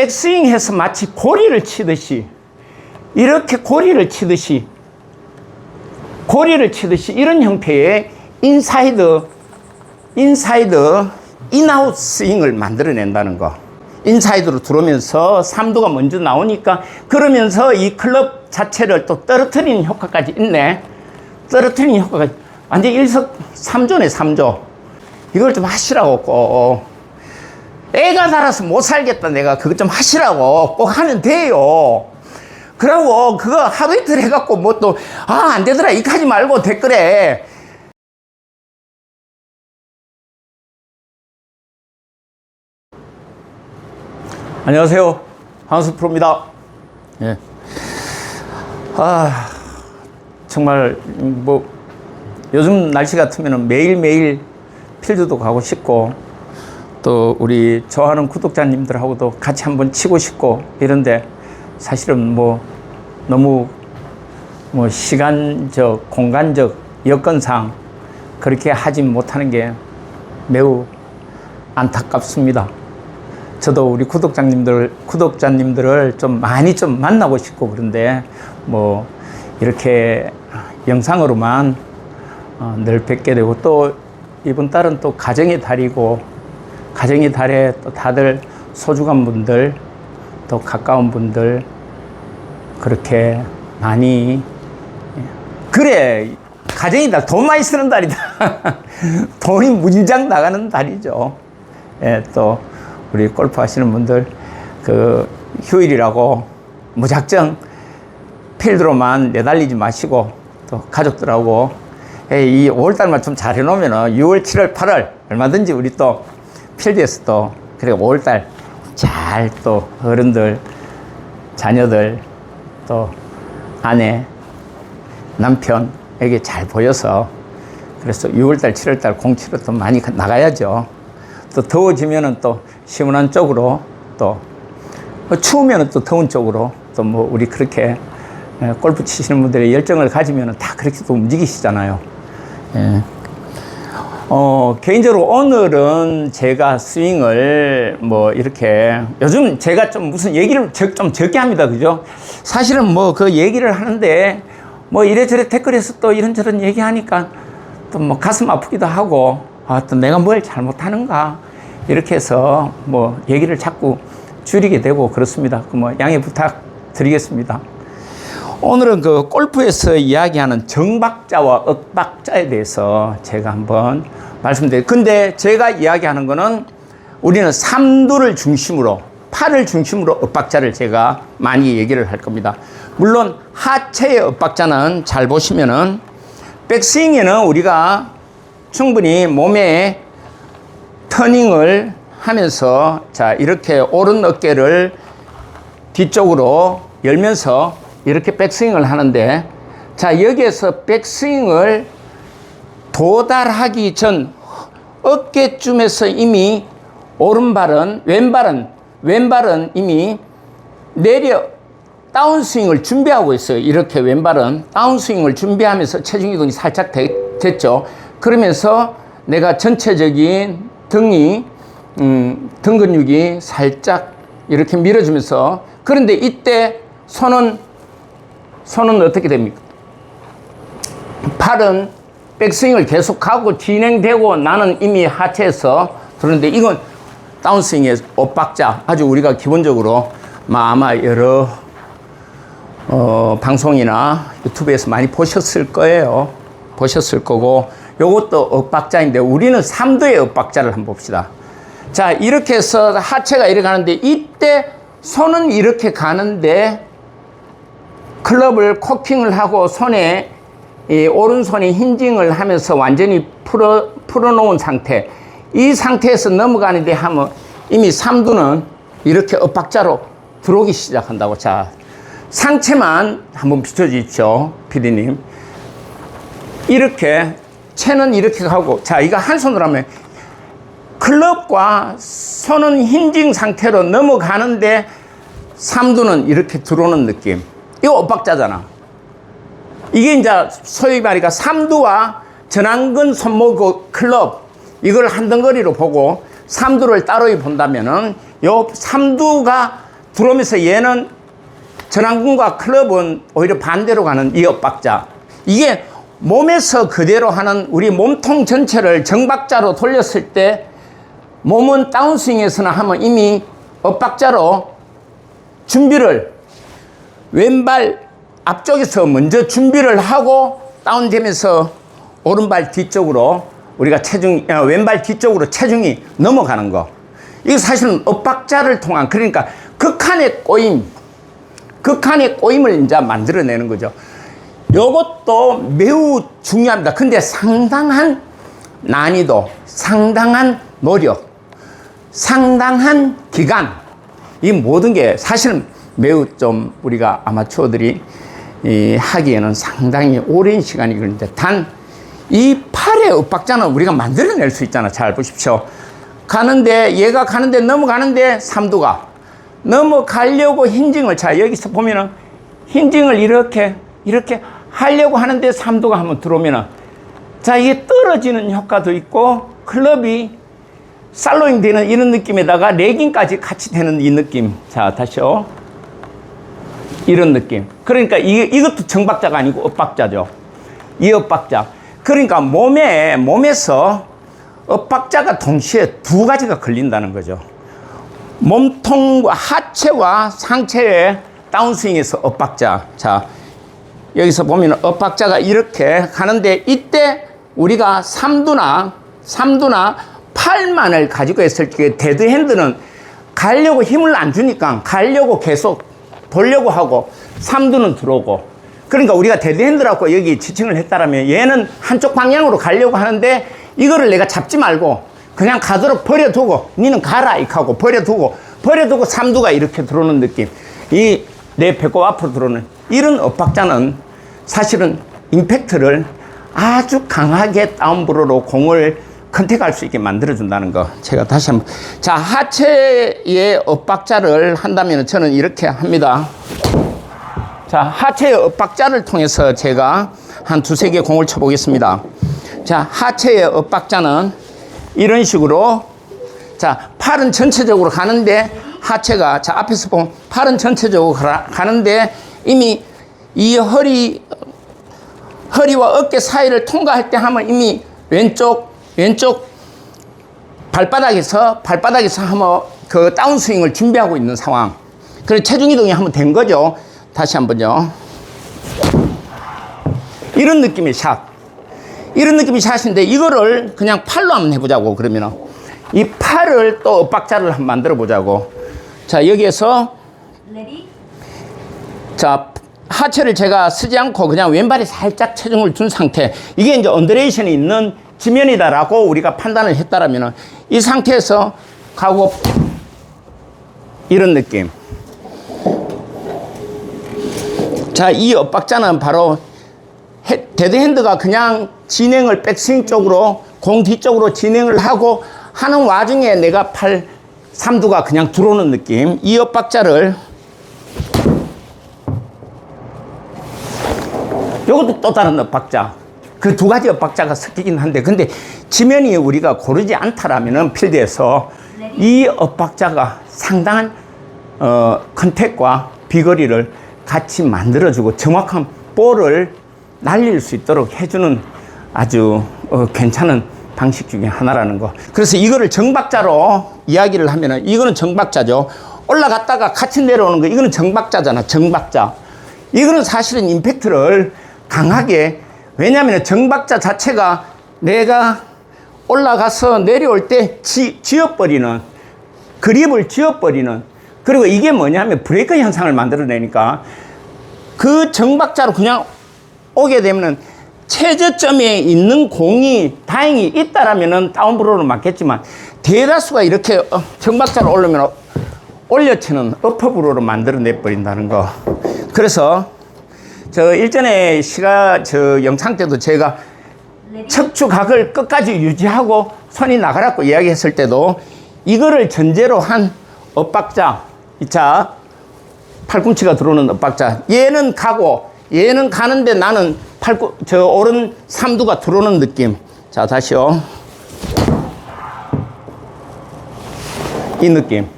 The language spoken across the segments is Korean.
백스윙해서 마치 고리를 치듯이 이렇게 고리를 치듯이 고리를 치듯이 이런 형태의 인사이드 인사이드 인아웃 스윙을 만들어낸다는 거. 인사이드로 들어오면서 3두가 먼저 나오니까 그러면서 이 클럽 자체를 또 떨어뜨리는 효과까지 있네. 떨어뜨리는 효과가 완전 일석 삼조네, 삼조. 이걸 좀 하시라고 꼭. 애가 달아서 못 살겠다, 내가. 그거 좀 하시라고. 꼭 하면 돼요. 그러고 그거 하루 이틀 해갖고 뭐 또, 아, 안 되더라. 이거 하지 말고 댓글에. 안녕하세요. 한수 프로입니다. 예. 아, 정말, 뭐, 요즘 날씨 같으면 매일매일 필드도 가고 싶고, 또 우리 좋아하는 구독자님들하고도 같이 한번 치고 싶고, 이런데 사실은 뭐, 너무 뭐 시간적, 공간적, 여건상 그렇게 하지 못하는 게 매우 안타깝습니다. 저도 우리 구독자님들, 구독자님들을 좀 많이 좀 만나고 싶고 그런데 뭐 이렇게 영상으로만 어, 늘 뵙게 되고 또 이번 달은 또 가정의 달이고 가정의 달에 또 다들 소중한 분들 또 가까운 분들 그렇게 많이 그래 가정의 달돈 많이 쓰는 달이다. 돈이 무진장 나가는 달이죠. 예, 또 우리 골프 하시는 분들 그 휴일이라고 무작정 필드로만 내달리지 마시고 또 가족들하고 에이, 이 5월달만 좀 잘 해놓으면 6월, 7월, 8월 얼마든지 우리 또 필드에서 또 그래 5월달 잘 또 어른들 자녀들 또 아내 남편 에게 잘 보여서 그래서 6월달, 7월달 공치로 또 많이 나가야죠. 또 더워지면은 또 시원한 쪽으로 또 추우면은 또 더운 쪽으로 또 뭐 우리 그렇게 예, 골프 치시는 분들의 열정을 가지면은 다 그렇게 또 움직이시잖아요. 예. 어, 개인적으로 오늘은 제가 스윙을 뭐 이렇게 요즘 제가 좀 무슨 얘기를 적, 좀 적게 합니다. 그죠? 사실은 뭐 그 얘기를 하는데 뭐 이래저래 댓글에서 또 이런저런 얘기하니까 또 뭐 가슴 아프기도 하고 아, 또 내가 뭘 잘못하는가 이렇게 해서 뭐 얘기를 자꾸 줄이게 되고 그렇습니다. 그 뭐 양해 부탁드리겠습니다. 오늘은 그 골프에서 이야기하는 정박자와 억박자에 대해서 제가 한번 말씀드릴게요. 근데 제가 이야기하는 거는 우리는 삼두를 중심으로, 팔을 중심으로 억박자를 제가 많이 얘기를 할 겁니다. 물론 하체의 억박자는 잘 보시면은 백스윙에는 우리가 충분히 몸에 터닝을 하면서 자, 이렇게 오른 어깨를 뒤쪽으로 열면서 이렇게 백스윙을 하는데 자 여기에서 백스윙을 도달하기 전 어깨쯤에서 이미 오른발은 왼발은 왼발은 이미 내려 다운스윙을 준비하고 있어요. 이렇게 왼발은 다운스윙을 준비하면서 체중 이동이 살짝 되, 됐죠. 그러면서 내가 전체적인 등이 음, 등 근육이 살짝 이렇게 밀어주면서 그런데 이때 손은 손은 어떻게 됩니까? 팔은 백스윙을 계속하고 진행되고 나는 이미 하체에서 들었는데 이건 다운스윙의 엇박자 아주 우리가 기본적으로 아마 여러 어, 방송이나 유튜브에서 많이 보셨을 거예요. 보셨을 거고 요것도 엇박자인데 우리는 3도의 엇박자를 한번 봅시다. 자 이렇게 해서 하체가 이렇게 가는데 이때 손은 이렇게 가는데 클럽을 코킹을 하고 손에 이 오른손이 힌징을 하면서 완전히 풀어, 풀어놓은 상태. 이 상태에서 넘어가는데 하면 이미 3두는 이렇게 엇박자로 들어오기 시작한다고. 자, 상체만 한번 비춰주십시오. 피디님. 이렇게, 채는 이렇게 가고, 자, 이거 한 손으로 하면 클럽과 손은 힌징 상태로 넘어가는데 3두는 이렇게 들어오는 느낌. 이거 엇박자잖아. 이게 이제 소위 말이가 삼두와 전완근 손목 클럽 이걸 한 덩어리로 보고 삼두를 따로 본다면은 요 삼두가 들어오면서 얘는 전완근과 클럽은 오히려 반대로 가는 이 엇박자. 이게 몸에서 그대로 하는 우리 몸통 전체를 정박자로 돌렸을 때 몸은 다운스윙에서는 하면 이미 엇박자로 준비를 왼발 앞쪽에서 먼저 준비를 하고 다운되면서 오른발 뒤쪽으로 우리가 체중 어, 왼발 뒤쪽으로 체중이 넘어가는 거. 이거 사실은 엇박자를 통한 그러니까 극한의 꼬임, 극한의 꼬임을 이제 만들어내는 거죠. 요것도 매우 중요합니다. 근데 상당한 난이도, 상당한 노력, 상당한 기간, 이 모든 게 사실은 매우 좀 우리가 아마추어들이 이 하기에는 상당히 오랜 시간이 걸리는데 단 이 팔의 엇박자는 우리가 만들어낼 수 있잖아. 잘 보십시오. 가는데 얘가 가는데 넘어가는데 삼두가 넘어가려고 힌징을 자 여기서 보면은 힌징을 이렇게 이렇게 하려고 하는데 삼두가 한번 들어오면은 자 이게 떨어지는 효과도 있고 클럽이 살로잉 되는 이런 느낌에다가 레깅까지 같이 되는 이 느낌 자 다시요 이런 느낌. 그러니까 이, 이것도 정박자가 아니고 엇박자죠. 이 엇박자. 그러니까 몸에 몸에서 엇박자가 동시에 두 가지가 걸린다는 거죠. 몸통과 하체와 상체의 다운스윙에서 엇박자. 자, 여기서 보면 엇박자가 이렇게 가는데 이때 우리가 삼두나 삼두나 팔만을 가지고 있을 때 데드 핸드는 가려고 힘을 안 주니까 가려고 계속 돌려고 하고 삼두는 들어오고. 그러니까 우리가 데드 핸드라고 여기 지칭을 했다라면 얘는 한쪽 방향으로 가려고 하는데 이거를 내가 잡지 말고 그냥 가도록 버려두고 니는 가라 이렇게 하고 버려두고 버려두고 삼두가 이렇게 들어오는 느낌. 이 내 배꼽 앞으로 들어오는 이런 엇박자는 사실은 임팩트를 아주 강하게 다운브로로 공을 컨택할 수 있게 만들어준다는 거 제가 다시 한번. 자 하체의 엇박자를 한다면 저는 이렇게 합니다. 자 하체의 엇박자를 통해서 제가 한 두세 개 공을 쳐보겠습니다. 자 하체의 엇박자는 이런 식으로 자 팔은 전체적으로 가는데 하체가 자 앞에서 보면 팔은 전체적으로 가- 가는데 이미 이 허리 허리와 어깨 사이를 통과할 때 하면 이미 왼쪽 왼쪽 발바닥에서 발바닥에서 하면 그 다운스윙을 준비하고 있는 상황. 그래서 체중 이동이 한번 된 거죠. 다시 한번요. 이런 느낌의 샷. 이런 느낌의 샷인데 이거를 그냥 팔로 한번 해보자고 그러면은 이 팔을 또 엇박자를 한번 만들어 보자고. 자 여기에서 자 하체를 제가 쓰지 않고 그냥 왼발에 살짝 체중을 준 상태 이게 이제 언더레이션이 있는 지면이다라고 우리가 판단을 했다라면 이 상태에서 가고 이런 느낌 자 이 엇박자는 바로 헤- 데드핸드가 그냥 진행을 백스윙 쪽으로 공 뒤쪽으로 진행을 하고 하는 와중에 내가 팔 삼두가 그냥 들어오는 느낌 이 엇박자를 요것도 또 다른 엇박자. 그 두 가지 엇박자가 섞이긴 한데, 근데 지면이 우리가 고르지 않다라면은 필드에서 이 엇박자가 상당한 어, 컨택과 비거리를 같이 만들어주고 정확한 볼을 날릴 수 있도록 해주는 아주 어, 괜찮은 방식 중에 하나라는 거. 그래서 이거를 정박자로 이야기를 하면은 이거는 정박자죠. 올라갔다가 같이 내려오는 거 이거는 정박자잖아. 정박자. 이거는 사실은 임팩트를 강하게 왜냐하면 정박자 자체가 내가 올라가서 내려올 때 지, 지어버리는 그립을 지어버리는 그리고 이게 뭐냐면 브레이크 현상을 만들어내니까 그 정박자로 그냥 오게 되면은 최저점에 있는 공이 다행히 있다라면은 다운브로는 맞겠지만 대다수가 이렇게 어, 정박자로 오르면 올려치는 어퍼브로로 만들어내 버린다는 거. 그래서 저 일전에 시가 저 영상 때도 제가 척추각을 끝까지 유지하고 손이 나가라고 이야기했을 때도 이거를 전제로 한 엇박자, 자 팔꿈치가 들어오는 엇박자. 얘는 가고 얘는 가는데 나는 팔꿈 저 오른 삼두가 들어오는 느낌. 자 다시요. 이 느낌.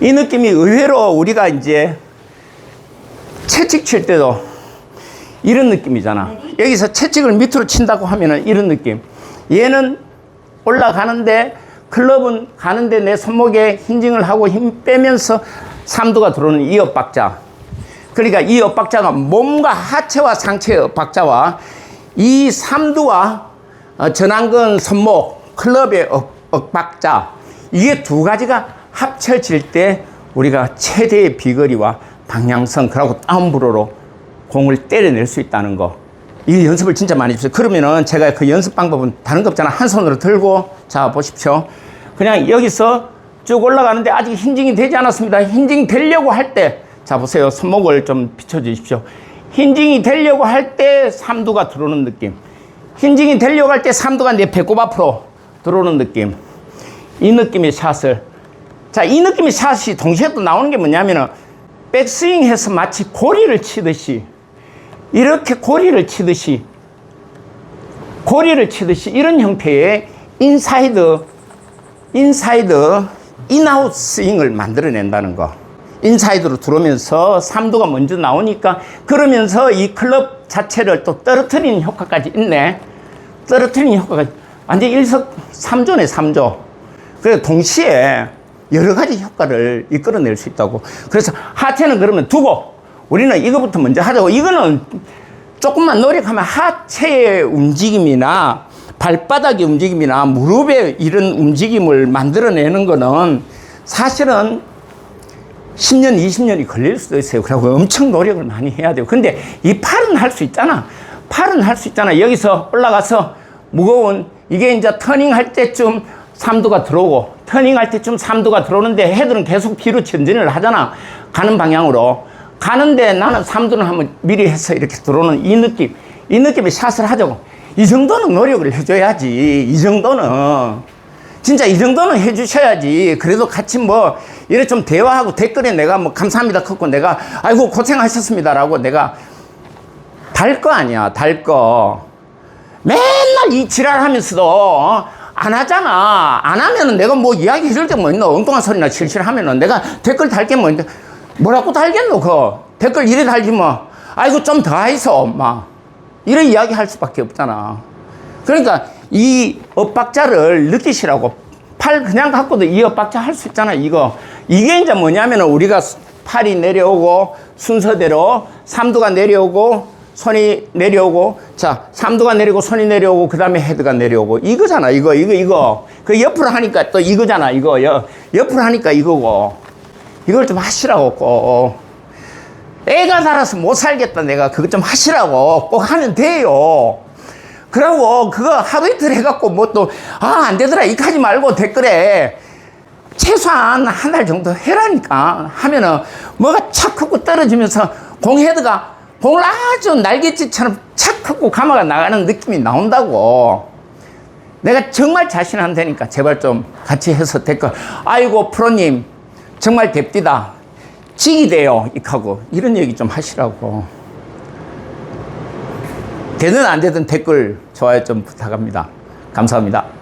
이 느낌이 의외로 우리가 이제 채찍 칠 때도 이런 느낌이잖아. 여기서 채찍을 밑으로 친다고 하면은 이런 느낌. 얘는 올라가는데 클럽은 가는데 내 손목에 힌징을 하고 힘 빼면서 삼두가 들어오는 이 엇박자. 그러니까 이 엇박자가 몸과 하체와 상체의 엇박자와 이 삼두와 어, 전완근 손목 클럽의 엇, 엇박자 이게 두 가지가 합쳐질 때 우리가 최대의 비거리와 방향성 그리고 다운브로로 공을 때려낼 수 있다는 거. 이 연습을 진짜 많이 해주세요. 그러면은 제가 그 연습 방법은 다른 거 없잖아. 한 손으로 들고, 자, 보십시오. 그냥 여기서 쭉 올라가는데 아직 힌징이 되지 않았습니다. 힌징 되려고 할 때, 자, 보세요. 손목을 좀 비춰주십시오. 힌징이 되려고 할 때 삼두가 들어오는 느낌. 힌징이 되려고 할 때 삼두가 내 배꼽 앞으로 들어오는 느낌. 이 느낌의 샷을. 자, 이 느낌의 샷이 동시에 또 나오는 게 뭐냐면은 백스윙 해서 마치 고리를 치듯이 이렇게 고리를 치듯이 고리를 치듯이 이런 형태의 인사이드 인사이드 인아웃 스윙을 만들어낸다는 거. 인사이드로 들어오면서 삼두가 먼저 나오니까 그러면서 이 클럽 자체를 또 떨어뜨리는 효과까지 있네. 떨어뜨리는 효과가 완전 일석 삼조네 삼조. 그래서 동시에 여러 가지 효과를 이끌어낼 수 있다고. 그래서 하체는 그러면 두고 우리는 이거부터 먼저 하자고. 이거는 조금만 노력하면 하체의 움직임이나 발바닥의 움직임이나 무릎의 이런 움직임을 만들어내는 거는 사실은 10년, 20년이 걸릴 수도 있어요. 그리고 엄청 노력을 많이 해야 돼요. 근데 이 팔은 할 수 있잖아. 팔은 할 수 있잖아. 여기서 올라가서 무거운 이게 이제 터닝 할 때쯤 삼두가 들어오고 터닝 할 때쯤 삼두가 들어오는데 헤드는 계속 뒤로 전진을 하잖아. 가는 방향으로. 가는데 나는 삼두는 한번 미리 해서 이렇게 들어오는 이 느낌. 이 느낌의 샷을 하자고. 이 정도는 노력을 해줘야지. 이 정도는. 진짜 이 정도는 해주셔야지. 그래도 같이 뭐, 이래 좀 대화하고 댓글에 내가 뭐 감사합니다. 컸고 내가, 아이고, 고생하셨습니다 라고 내가 달 거 아니야. 달 거. 맨날 이 지랄 하면서도, 어? 안 하잖아. 안 하면은 내가 뭐 이야기 해줄 때 뭐 있노? 엉뚱한 소리나 실실 하면은 내가 댓글 달게 뭐 뭐라고 달겠노, 그 댓글 이래 달지 뭐. 아이고, 좀 더 해서, 막. 이런 이야기 할 수밖에 없잖아. 그러니까 이 엇박자를 느끼시라고 팔 그냥 갖고도 이 엇박자 할 수 있잖아, 이거. 이게 이제 뭐냐면은 우리가 팔이 내려오고 순서대로 삼두가 내려오고 손이 내려오고 자, 삼두가 내리고 손이 내려오고 그 다음에 헤드가 내려오고 이거잖아, 이거, 이거, 이거. 그 옆으로 하니까 또 이거잖아, 이거. 옆, 옆으로 하니까 이거고. 이걸 좀 하시라고 꼭. 애가 살아서 못 살겠다 내가 그거 좀 하시라고 꼭 하면 돼요 그러고 그거 하루 이틀 해갖고 뭐 또 아 안 되더라 이거 하지 말고 댓글에 최소한 한 달 정도 해라니까 하면은 뭐가 착 하고 떨어지면서 공헤드가 공을 아주 날갯짓처럼 착 하고 감아가 나가는 느낌이 나온다고. 내가 정말 자신 안 되니까 제발 좀 같이 해서 댓글. 아이고 프로님 정말 됩디다. 지기 돼요 이하고. 이런 얘기 좀 하시라고. 되든 안 되든 댓글 좋아요 좀 부탁합니다. 감사합니다